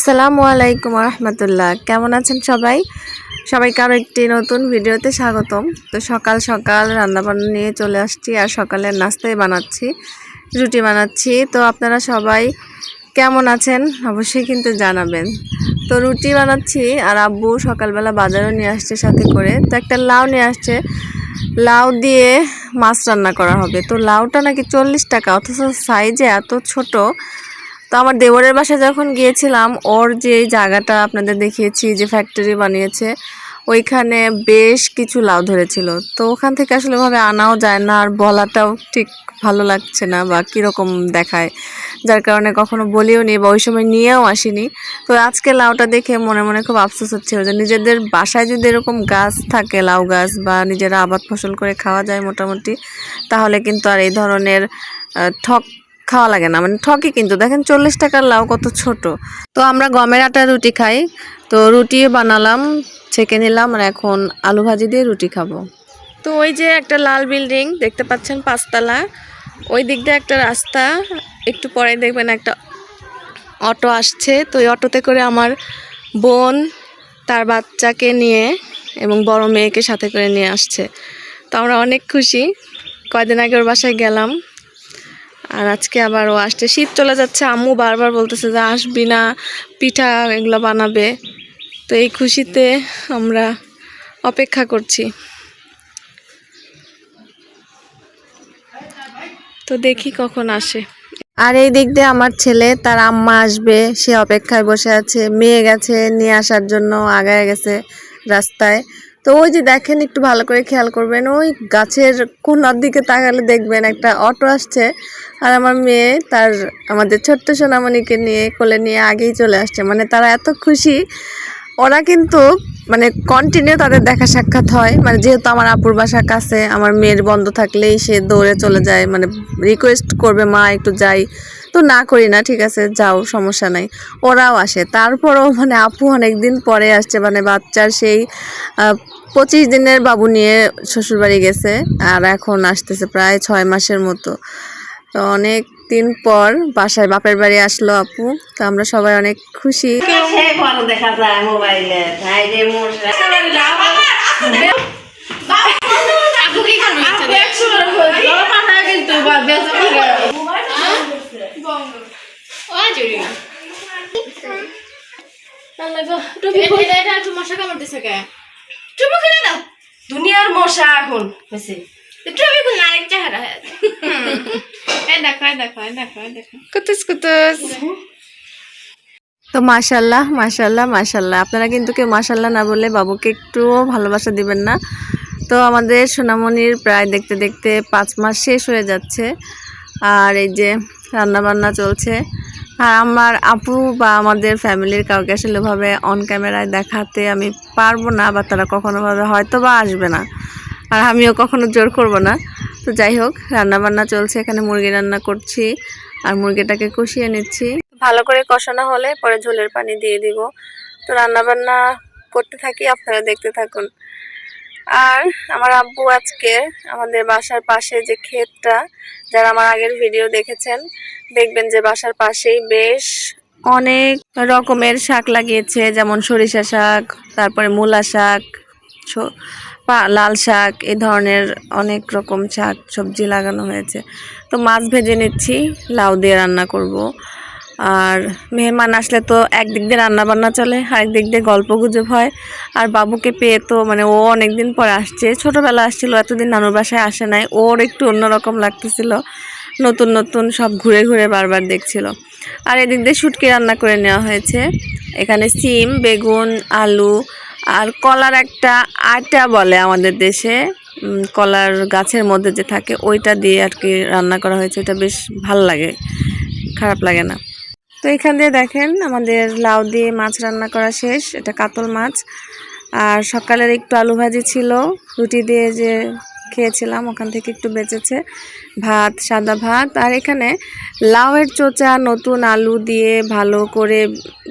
আসসালামু আলাইকুম রহমতুল্লাহ কেমন আছেন সবাই? সবাইকে আরও একটি নতুন ভিডিওতে স্বাগতম। তো সকাল সকাল রান্নাবান্না নিয়ে চলে আসছি আর সকালের নাস্তায় বানাচ্ছি, রুটি বানাচ্ছি। তো আপনারা সবাই কেমন আছেন অবশ্যই কিন্তু জানাবেন। তো রুটি বানাচ্ছি আর আব্বু সকালবেলা বাজারও নিয়ে আসছে সাথে করে। তো একটা লাউ নিয়ে আসছে। লাউ দিয়ে মাছ রান্না করা হবে। তো লাউটা নাকি চল্লিশ টাকা, অথচ সাইজে এত ছোট। তো আমার দেবরের বাসায় যখন গিয়েছিলাম, ওর যে জায়গাটা আপনাদের দেখিয়েছি, যে ফ্যাক্টরি বানিয়েছে, ওইখানে বেশ কিছু লাউ ধরেছিল। তো ওখান থেকে আসলে ভাবে আনাও যায় না, আর বলাটাও ঠিক ভালো লাগছে না বা কীরকম দেখায়। যার কারণে কখনো বলিও নি বা ওই সময় নিয়েও আসিনি। তো আজকে লাউটা দেখে মনে মনে খুব আফসোস হচ্ছিল যে নিজেদের বাসায় যদি এরকম গাছ থাকে, লাউ গাছ বা নিজেরা আবাদ ফসল করে খাওয়া যায় মোটামুটি, তাহলে কিন্তু আর এই ধরনের ঠক খাওয়া লাগে না। মানে ঠকি কিন্তু। দেখেন চল্লিশ টাকার লাউ কত ছোট। তো আমরা গমের আটা রুটি খাই। তো রুটি বানালাম, ছেঁকে নিলাম আর এখন আলু ভাজি দিয়ে রুটি খাব। তো ওই যে একটা লাল বিল্ডিং, দেখতে পাচ্ছেন পাঁচতলা। ওই দিক দিয়ে একটা রাস্তা। একটু পরে দেখবেন একটা অটো আসছে। তো ওই অটোতে করে আমার বোন তার বাচ্চাকে নিয়ে এবং বড় মেয়েকে সাথে করে নিয়ে আসছে। তো আমরা অনেক খুশি। কয়দিন আগে ওর বাসায় গেলাম। আর আজকে আবার ও আসছে। শীত চলে যাচ্ছে, আম্মু বারবার বলতেছে যে আসবি না, পিঠা এগুলো বানাবে। তো এই খুশিতে আমরা অপেক্ষা করছি। তো দেখি কখন আসে। আর এই দিক দিয়ে আমার ছেলে, তার আম্মা আসবে, সে অপেক্ষায় বসে আছে, মেয়ে গেছে নিয়ে আসার জন্য, আগায় গেছে রাস্তায়। তো ওই যে দেখেন, একটু ভালো করে খেয়াল করবেন, ওই গাছের কোনার দিকে তাকালে দেখবেন একটা অটো আসছে আর আমার মেয়ে তার, আমাদের ছোট্ট সোনামণিকে নিয়ে, কোলে নিয়ে আগেই চলে আসছে। মানে তারা এত খুশি, ওরা কিন্তু মানে কন্টিনিউ তাদের দেখা সাক্ষাৎ হয়। মানে যেহেতু আমার আপুর বাসা কাছে, আমার মেয়ের বন্ধ থাকলেই সে দৌড়ে চলে যায়। মানে রিকোয়েস্ট করবে, মা, একটু যাই। তো না করি না ঠিক আছে যাও সমস্যা নাই ওরাও আসে তারপরও মানে আপু অনেক দিন পরে আসছে মানে বাচ্চার সেই পঁচিশ দিনের বাবু নিয়ে শ্বশুরবাড়ি গেছে আর এখন আসতেছে প্রায় ছয় মাসের মতো তো অনেক দিন পর বাসায় বাপের বাড়ি আসলো আপু তো আমরা সবাই অনেক খুশি দেখা যায় মোবাইলে ভাই রে মোর দুনিয়ার মশা এখন হয়েছে। কুতুস কুতুস। তো মাশাল্লাহ মাশাল্লাহ মাশাল্লাহ আপনারা কিন্তু কেউ মাশাল্লাহ না বললে বাবুকে একটুও ভালোবাসা দিবেন না। তো আমাদের সোনামণির প্রায় দেখতে দেখতে পাঁচ মাস শেষ হয়ে যাচ্ছে। আর এই যে রান্না বান্না চলছে। আর আমার আপু বা আমাদের ফ্যামিলির কাউকে আসলে ভাবে অন ক্যামেরায় দেখাতে আমি পারব না বা তারা কখনো ভাবে হয়তো বা আসবে না। আর আমিও কখনো জোর করব না। তো যাই হোক রান্না বান্না চলছে, এখানে মুরগি রান্না করছি আর মুরগিটাকে কষিয়ে নিচ্ছি। ভালো করে কষানো হলে পরে ঝোলের পানি দিয়ে দিব। তো রান্না বান্না করতে থাকি, আপনারা দেখতে থাকুন। আর আমার আব্বু আজকে আমাদের বাসার পাশে যে ক্ষেতটা, যারা আমার আগের ভিডিও দেখেছেন, দেখবেন যে বাসার পাশেই বেশ অনেক রকমের শাক লাগিয়েছে, যেমন সরিষা শাক, তারপরে মূলা শাক লাল শাক এই ধরনের অনেক রকম শাক সবজি লাগানো হয়েছে। তো মাছ ভেজে নিচ্ছি, লাউ দিয়ে রান্না করব। আর মেহমান আসলে তো একদিক দিয়ে রান্না বান্না চলে আরেক দিক দিয়ে গল্প গুজব হয়। আর বাবুকে পেয়ে তো মানে ও অনেক দিন পর আসছে। ছোটোবেলা আসছিল, এতদিন নানুর বাসায় আসে নাই। ওর একটু অন্যরকম লাগতেছিল। নতুন নতুন সব ঘুরে ঘুরে বারবার দেখছিল। আর এদিক দিয়ে শুটকি রান্না করে নেওয়া হয়েছে। এখানে সিম, বেগুন, আলু আর কলার একটা আটা বলে আমাদের দেশে। কলার গাছের মধ্যে যে থাকে, ওইটা দিয়ে আর কি রান্না করা হয়েছে। এটা বেশ ভালো লাগে, খারাপ লাগে না। তো এখান দিয়ে দেখেন আমাদের লাউ দিয়ে মাছ রান্না করা শেষ, এটা কাতল মাছ। আর সকালের একটু আলু ভাজি ছিল, রুটি দিয়ে যে খেয়েছিলাম ওখান থেকে একটু বেঁচেছে, ভাত, সাদা ভাত। আর এখানে লাউয়ের চোচা, নতুন আলু দিয়ে ভালো করে,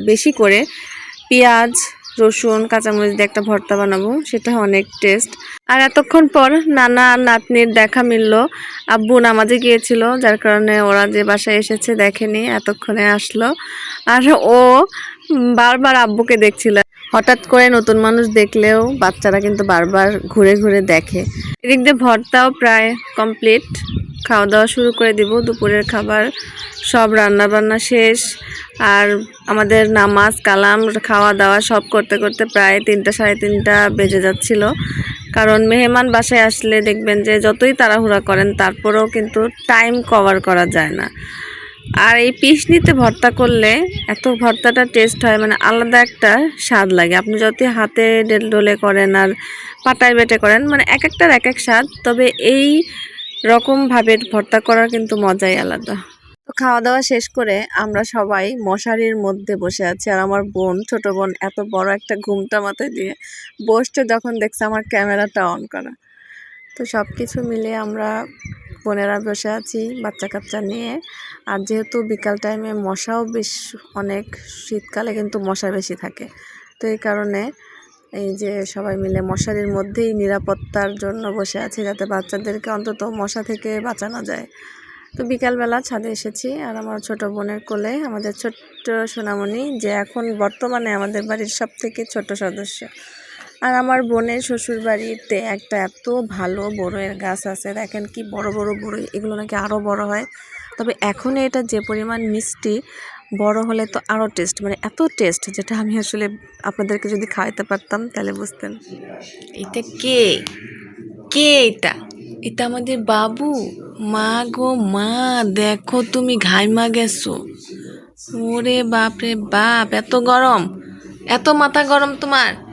বেশি করে পেঁয়াজ রসুন, কাঁচামরিচ দিয়ে একটা ভর্তা বানাবো, সেটা অনেক টেস্ট আর এতক্ষণ পর নানা নাতনির দেখা মিলল। আব্বু নামাজে গিয়েছিল, যার কারণে ওরা যে বাসায় এসেছে দেখেনি, এতক্ষণে আসলো। আর ও বারবার আব্বুকে দেখছিল। হঠাৎ করে নতুন মানুষ দেখলেও বাচ্চারা কিন্তু বারবার ঘুরে ঘুরে দেখে। এদিক দিয়ে ভর্তাও প্রায় কমপ্লিট খাওয়া দাওয়া শুরু করে দিব, দুপুরের খাবার সব রান্না বান্না শেষ। আর আমাদের নামাজ, কালাম খাওয়া দাওয়া সব করতে করতে প্রায় তিনটা, সাড়ে তিনটা বেজে যাচ্ছিল। কারণ মেহমান বাসায় আসলে দেখবেন যে যতই তাড়াহুড়া করেন, তারপরেও কিন্তু টাইম কভার করা যায় না। আর এই পিসনিতে ভর্তা করলে এত ভর্তাটা টেস্ট হয় মানে আলাদা একটা স্বাদ লাগে। আপনি যতই হাতে ডেল ডলে করেন আর পাটায় বেটে করেন মানে এক একটার এক এক স্বাদ, তবে এই রকমভাবে ভর্তা করার কিন্তু মজাই আলাদা। তো খাওয়া দাওয়া শেষ করে আমরা সবাই মশারির মধ্যে বসে আছি, আর আমার বোন, ছোট বোন এত বড় একটা ঘুমটা মাথায় দিয়ে বসছে যখন দেখছে আমার ক্যামেরাটা অন করা। তো সব কিছু মিলে আমরা বোনেরা বসে আছি বাচ্চা কাচ্চা নিয়ে। আর যেহেতু বিকাল টাইমে মশাও বেশ অনেক, শীতকালে কিন্তু মশা বেশি থাকে। তো এই কারণে এই যে সবাই মিলে মশারির মধ্যেই নিরাপত্তার জন্য বসে আছি, যাতে বাচ্চাদেরকে অন্তত মশা থেকে বাঁচানো যায়। তো বিকালবেলা ছাদে এসেছি, আর আমার ছোট বোনের কোলে আমাদের ছোট্ট সোনামণি, যে এখন বর্তমানে আমাদের বাড়ির সব থেকে ছোট সদস্য। আর আমার বোনের শ্বশুর বাড়িতে একটা এত ভালো বড়ইয়ের গাছ আছে। দেখেন কি বড় বড় বড়ই এগুলো নাকি আরও বড় হয়। তবে এখন এটা যে পরিমাণ মিষ্টি, বড় হলে তো আরও টেস্ট মানে এত টেস্ট যেটা আমি আসলে আপনাদেরকে যদি খাওয়াইতে পারতাম তাহলে বুঝতেন। এটা কে? কে এটা? এটা আমাদের বাবু। মা গো, মা, দেখো তুমি ঘাইমা গেছো। ওরে বাপরে বাপ, এত গরম। এত মাথা গরম তোমার।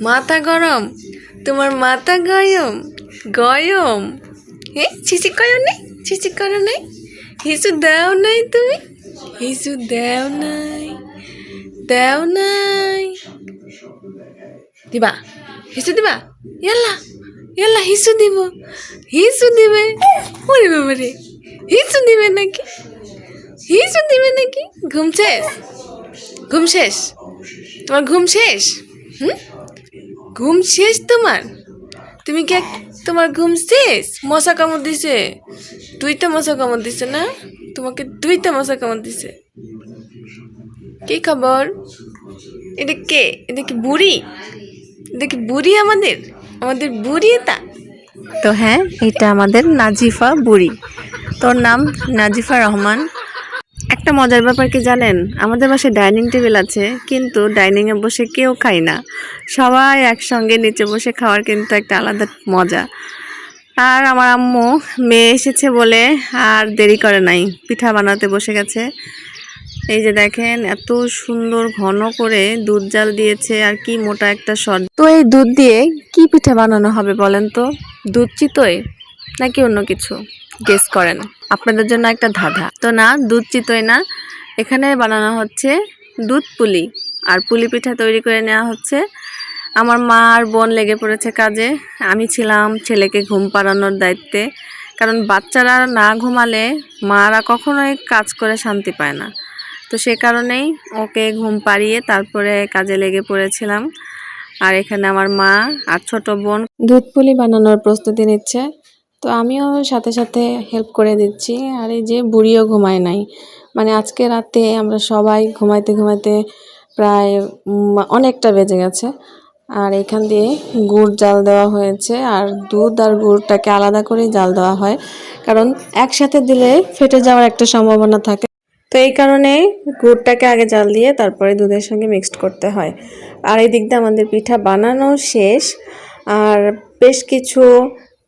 মাথা গরম? তোমার মাথা গয়ম? গয়ম? হে ছিচি করো নাই? ছিচি করো নাই? হিসু দাও নাই তুমি? হিসু দাও নাই দাও নাই। দিবা? হিসু দিবা? ইয়াল্লা ইয়াল্লা হিসু দিব। হিসু দিবে? ওরে বাবা রে। হিসু দিবে নাকি? হিসু দিবে নাকি? ঘুম শেষ? ঘুম শেষ? তোমার ঘুম শেষ? হুম? ঘুম শেষ তোমার? তুমি কি তোমার ঘুম শেষ? মশা কামড় দিছে। দুইটা মশা কামড় দিছে না? তোমাকে দুইটা মশা কামড় দিছে। কি খবর? এটা কে? এটা কি বুড়ি? এটা কি বুড়ি আমাদের? আমাদের বুড়ি এটা? তো হ্যাঁ এটা আমাদের নাজিফা বুড়ি। তোর নাম নাজিফা রহমান। একটা মজার ব্যাপার কি জানেন? আমাদের বাসায় ডাইনিং টেবিল আছে, কিন্তু ডাইনিংয়ে বসে কেউ খায় না। সবাই একসঙ্গে নিচে বসে খাওয়ার কিন্তু একটা আলাদা মজা। আর আমার আম্মু মেয়ে এসেছে বলে আর দেরি করে নাই, পিঠা বানাতে বসে গেছে। এই যে দেখেন, এত সুন্দর ঘন করে দুধ জাল দিয়েছে, আর কি মোটা একটা সর তো এই দুধ দিয়ে কি পিঠা বানানো হবে বলেন তো? দুধ চিতই? নাকি অন্য কিছু? গেস করেন। আপনাদের জন্য একটা ধাঁধা। তো না, দুধ চিতই না। এখানে বানানো হচ্ছে দুধ পুলি। আর পুলি পিঠা তৈরি করে নেওয়া হচ্ছে। আমার মা আর বোন লেগে পড়েছে কাজে। আমি ছিলাম ছেলেকে ঘুম পাড়ানোর দায়িত্বে। কারণ বাচ্চারা না ঘুমালে মারা কখনোই কাজ করে শান্তি পায় না। তো সে কারণেই ওকে ঘুম পাড়িয়ে তারপরে কাজে লেগে পড়েছিলাম। আর এখানে আমার মা আর ছোট বোন দুধ পুলি বানানোর প্রস্তুতি নিচ্ছে। তো আমিও সাথে সাথে হেল্প করে দিচ্ছি। আর এই যে বুড়িও ঘুমায় নাই। মানে আজকে রাতে আমরা সবাই ঘুমাইতে ঘুমাইতে প্রায় অনেকটা বেজে গেছে। আর এখান দিয়ে গুড় জাল দেওয়া হয়েছে। আর দুধ আর গুড়টাকে আলাদা করে জাল দেওয়া হয়। কারণ একসাথে দিলে ফেটে যাওয়ার একটা সম্ভাবনা থাকে। তো এই কারণে গুড়টাকে আগে জাল দিয়ে তারপরে দুধের সঙ্গে মিক্সড করতে হয়। আর এই দিক দিয়ে আমাদের পিঠা বানানো শেষ। আর বেশ কিছু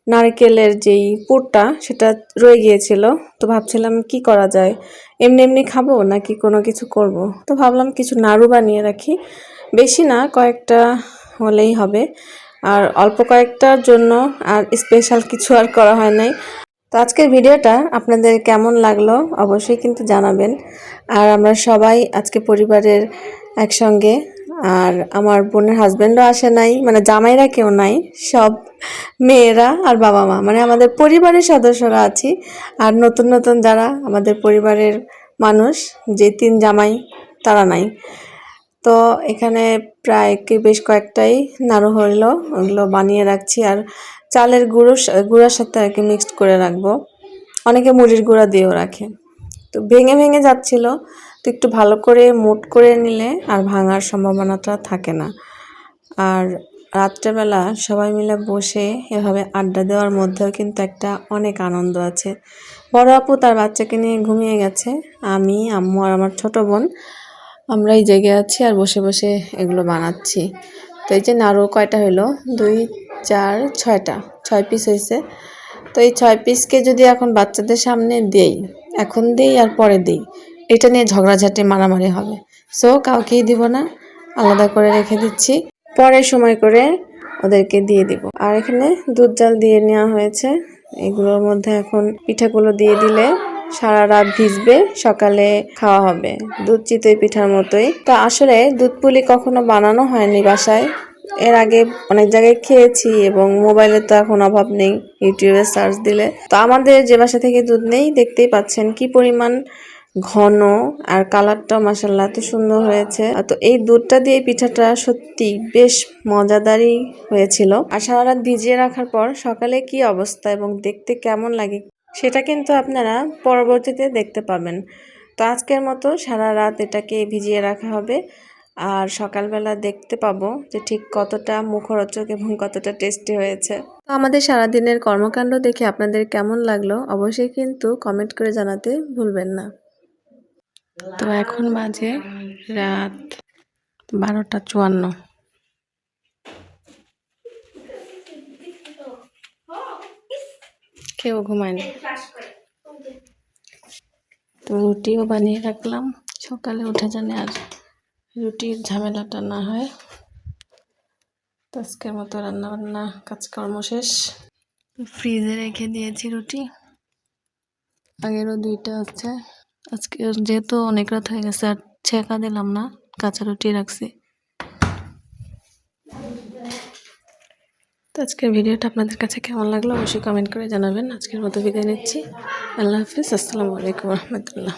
নারকেলের যেই পুরটা, সেটা রয়ে গিয়েছিল। তো ভাবছিলাম কি করা যায়? এমনি এমনি খাব নাকি কোনো কিছু করব? তো ভাবলাম কিছু নাড়ু বানিয়ে রাখি। বেশি না, কয়েকটা হলেই হবে। আর অল্প কয়েকটার জন্য আর স্পেশাল কিছু আর করা হয় নাই। তো আজকের ভিডিওটা আপনাদের কেমন লাগল অবশ্যই কিন্তু জানাবেন। আর আমরা সবাই আজকে পরিবারের একসঙ্গে আর আমার বোনের হাজব্যান্ডও আসে নাই মানে জামাইরা কেউ নাই, সব মেয়েরা আর বাবা মা মানে আমাদের পরিবারের সদস্যরা আছি। আর নতুন নতুন যারা আমাদের পরিবারের মানুষ, যে তিন জামাই, তারা নাই। তো এখানে প্রায় কি বেশ কয়েকটাই নাড়ু হইল, ওগুলো বানিয়ে রাখছি আর চালের গুঁড়ো গুঁড়ার সাথে আর কি মিক্সড করে রাখব। অনেকে মুড়ির গুঁড়া দিয়েও রাখে। তো ভেঙে ভেঙে যাচ্ছিল তো একটু ভালো করে মুট করে নিলে আর ভাঙার সম্ভাবনাটা থাকে না। আর রাত্রেবেলা সবাই মিলে বসে এভাবে আড্ডা দেওয়ার মধ্যেও কিন্তু একটা অনেক আনন্দ আছে। বড় আপু তার বাচ্চাকে নিয়ে ঘুমিয়ে গেছে, আমি, আম্মু আর আমার ছোট বোন। আমরা এই জেগে আছি আর বসে বসে এগুলো বানাচ্ছি। তো এই যে নাড়ু কয়টা হলো? দুই, চার, ছয়টা। ছয় পিস হয়েছে। তো এই ছয় পিসকে যদি এখন বাচ্চাদের সামনে দেই, এখন দেই আর পরে দেই এটা নিয়ে ঝগড়াঝাটি মারামারি হবে। সো কাউকেই দিব না। আলাদা করে রেখে দিচ্ছি। পরে সময় করে ওদেরকে দিয়ে দিব। আর এখানে দুধ জাল দিয়ে নেওয়া হয়েছে। এগুলোর মধ্যে এখন পিঠাগুলো দিয়ে দিলে সারা রাত ভিজবে, সকালে খাওয়া হবে। দুধ চিতই পিঠার মতোই। তো আসলে দুধ পুলি কখনো বানানো হয়নি বাসায়। এর আগে অনেক জায়গায় খেয়েছি এবং মোবাইলে তো এখন অভাব নেই, ইউটিউবে সার্চ দিলে। তো আমাদের যে বাসা থেকে দুধ নেই, দেখতেই পাচ্ছেন কি পরিমাণ ঘন আর কালারটাও মাসাল্লাহ এত সুন্দর হয়েছে। তো এই দুধটা দিয়ে পিঠাটা সত্যি বেশ মজাদারই হয়েছিল। আর সারা রাত ভিজিয়ে রাখার পর সকালে কি অবস্থা এবং দেখতে কেমন লাগে সেটা কিন্তু আপনারা পরবর্তীতে দেখতে পাবেন। তো আজকের মতো সারা রাত এটাকে ভিজিয়ে রাখা হবে। আর সকালবেলা দেখতে পাবো যে ঠিক কতটা মুখরোচক এবং কতটা টেস্টি হয়েছে। তো আমাদের সারাদিনের কর্মকাণ্ড দেখে আপনাদের কেমন লাগল অবশ্যই কিন্তু কমেন্ট করে জানাতে ভুলবেন না। তো এখন বাজে রাত বারোটা চুয়ান্ন। কেউ ঘুমায়নি। তো রুটিও বানিয়ে রাখলাম। সকালে উঠে জানে আর রুটির ঝামেলাটা না হয়। তো আজকের মতো রান্না বান্না কাজকর্ম শেষ। ফ্রিজে রেখে দিয়েছি রুটি। আগেরও দুইটা আছে। আজকে যেহেতু অনেক রাত হয়ে গেছে, আর ছেঁকা দিলাম না, কাঁচা রুটি রাখছি। তো আজকের ভিডিওটা আপনাদের কাছে কেমন লাগল অবশ্যই কমেন্ট করে জানাবেন। আজকের মতো বিদায় নিচ্ছি। আল্লাহ হাফিজ, আসসালামু আলাইকুম রহমতুল্লাহ।